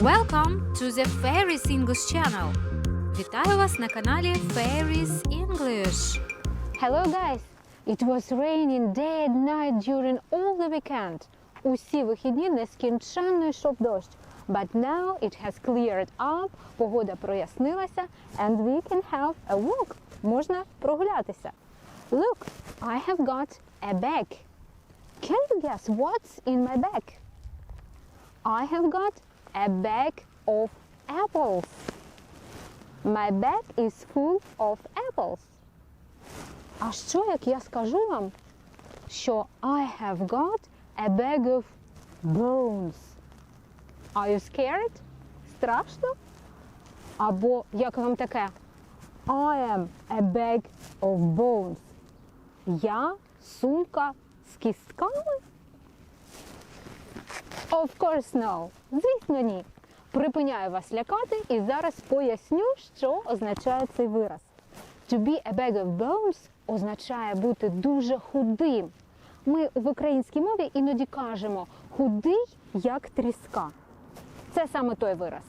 Welcome to the Fairies English channel. Вітаю вас на каналі Fairies English. Hello guys! It was raining day and night during all the weekend. Усі вихідні нескінченно йшов дощ. But now it has cleared up, погода прояснилася, and we can have a walk. Можна прогулятися. Look, I have got a bag. Can you guess what's in my bag? I have got a bag of apples. My bag is full of apples. А що, як я скажу вам, що I have got a bag of bones? Are you scared? Страшно? Або як вам таке? I am a bag of bones. Я сумка з кістками? Of course no. Звісно, ні. Припиняю вас лякати і зараз поясню, що означає цей вираз. To be a bag of bones означає бути дуже худим. Ми в українській мові іноді кажемо худий як тріска. Це саме той вираз.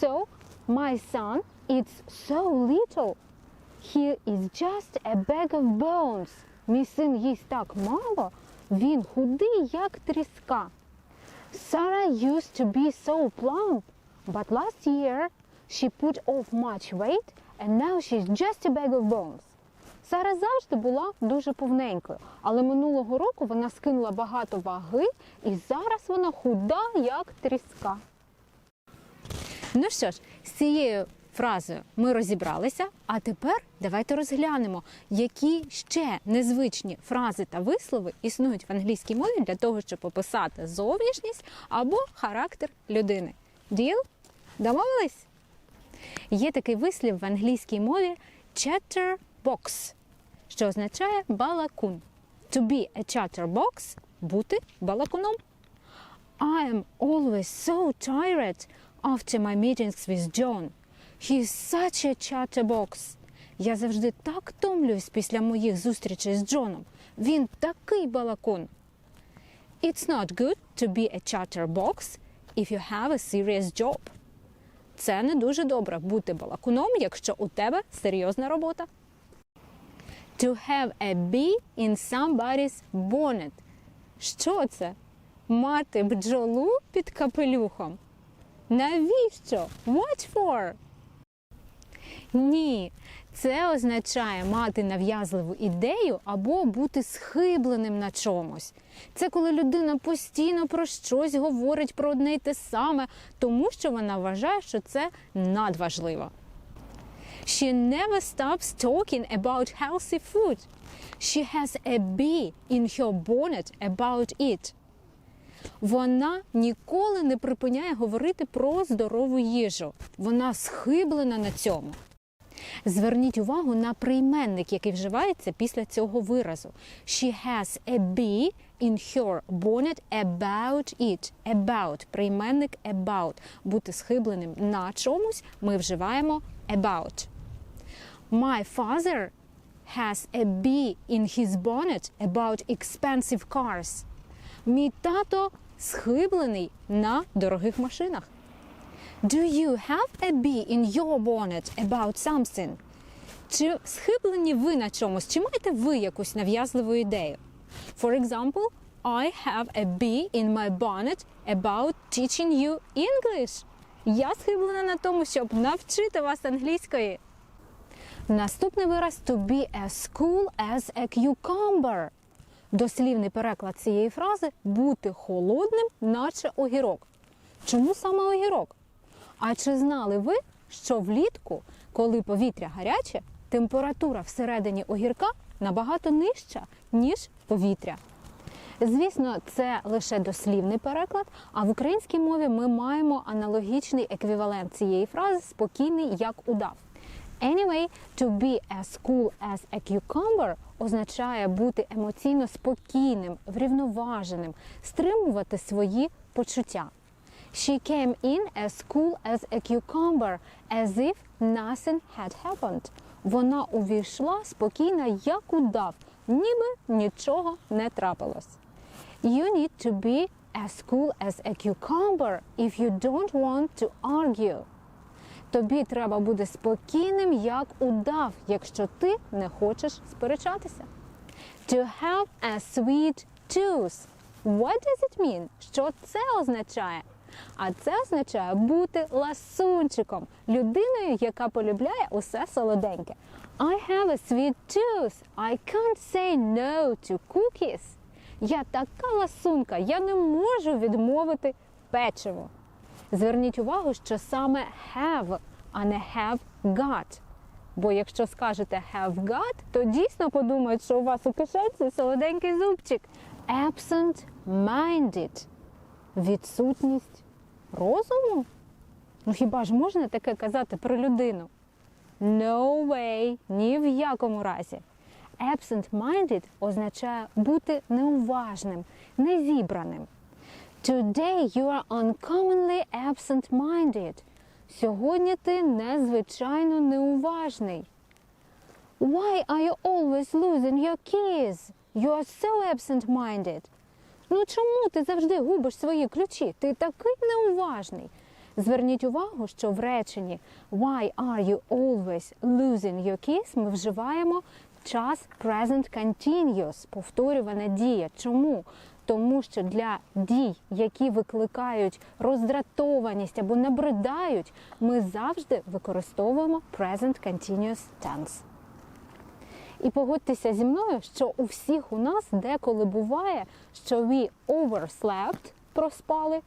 So, my son is so little. He is just a bag of bones. Мій син їсть так мало, він худий, як тріска. Sarah used to be so plump, but last year she put off much weight and now she's just a bag of bones. Сара завжди була дуже повненькою, але минулого року вона скинула багато ваги і зараз вона худа, як тріска. Ну що ж, з цією фразою ми розібралися, а тепер давайте розглянемо, які ще незвичні фрази та вислови існують в англійській мові для того, щоб описати зовнішність або характер людини. Діл? Домовились? Є такий вислів в англійській мові chatterbox, що означає балакун. To be a chatterbox – бути балакуном. I am always so tired after my meetings with John. He is such a chatterbox. Я завжди так втомлююсь після моїх зустрічей з Джоном. Він такий балакун. It's not good to be a chatterbox if you have a serious job. Це не дуже добре бути балакуном, якщо у тебе серйозна робота. To have a bee in somebody's bonnet. Що це? Мати бджолу під капелюхом. Навіщо? What for? Ні, це означає мати нав'язливу ідею або бути схибленим на чомусь. Це коли людина постійно про щось говорить про одне й те саме, тому що вона вважає, що це надважливо. She never stops talking about healthy food. She has a bee in her bonnet about it. Вона ніколи не припиняє говорити про здорову їжу. Вона схиблена на цьому. Зверніть увагу на прийменник, який вживається після цього виразу. She has a bee in her bonnet about it. About. Прийменник about. Бути схибленим на чомусь ми вживаємо about. My father has a bee in his bonnet about expensive cars. Мій тато схиблений на дорогих машинах. Do you have a bee in your bonnet about something? Чи схиблені ви на чомусь? Чи маєте ви якусь нав'язливу ідею? For example, I have a bee in my bonnet about teaching you English. Я схиблена на тому, щоб навчити вас англійської. Наступний вираз to be as cool as a cucumber. Дослівний переклад цієї фрази бути холодним, наче огірок. Чому саме огірок? А чи знали ви, що влітку, коли повітря гаряче, температура всередині огірка набагато нижча, ніж повітря? Звісно, це лише дослівний переклад, а в українській мові ми маємо аналогічний еквівалент цієї фрази спокійний як удав. Anyway, to be as cool as a cucumber означає бути емоційно спокійним, врівноваженим, стримувати свої почуття. She came in as cool as a cucumber, as if nothing had happened. Вона увійшла спокійна, як удав, ніби нічого не трапилось. You need to be as cool as a cucumber if you don't want to argue. Тобі треба бути спокійним, як удав, якщо ти не хочеш сперечатися. To have a sweet tooth. What does it mean? Що це означає? А це означає бути ласунчиком, людиною, яка полюбляє усе солоденьке. I have a sweet tooth. I can't say no to cookies. Я така ласунка, я не можу відмовити печиво. Зверніть увагу, що саме have, а не have got. Бо якщо скажете have got, то дійсно подумають, що у вас у кишенці солоденький зубчик. Absent minded. Відсутність розуму? Ну хіба ж можна таке казати про людину? No way, ні в якому разі. Absent-minded означає бути неуважним, незібраним. Today you are uncommonly absent-minded. Сьогодні ти незвичайно неуважний. Why are you always losing your keys? You are so absent-minded. Ну чому ти завжди губиш свої ключі? Ти такий неуважний. Зверніть увагу, що в реченні Why are you always losing your keys ми вживаємо час present continuous, повторювана дія. Чому? Тому що для дій, які викликають роздратованість або набридають, ми завжди використовуємо present continuous tense. І погодьтеся зі мною, що у всіх у нас деколи буває, що we overslept, проспали,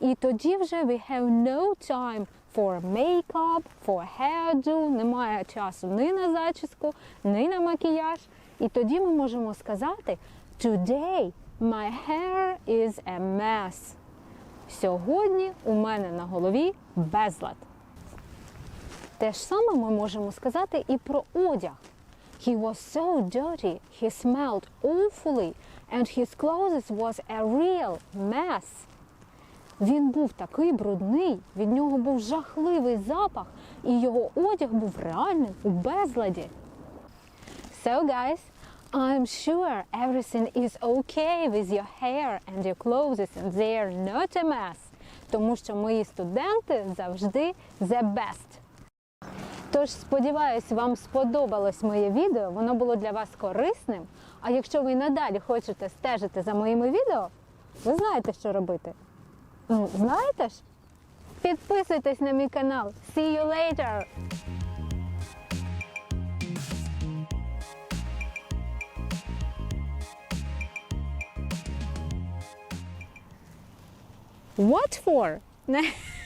і тоді вже we have no time for makeup, for hairdo, немає часу ні на зачіску, ні на макіяж. І тоді ми можемо сказати Today my hair is a mess. Сьогодні у мене на голові безлад. Те ж саме ми можемо сказати і про одяг. He was so dirty, he smelled awfully, and his clothes was a real mess. Він був такий брудний, від нього був жахливий запах, і його одяг був реальним у безладі. So guys, I'm sure everything is okay with your hair and your clothes and they're not a mess. Тому що мої студенти завжди the best. Тож сподіваюсь, вам сподобалось моє відео, воно було для вас корисним. А якщо ви надалі хочете стежити за моїми відео, ви знаєте, що робити. Ну, знаєте ж? Підписуйтесь на мій канал. See you later! What for?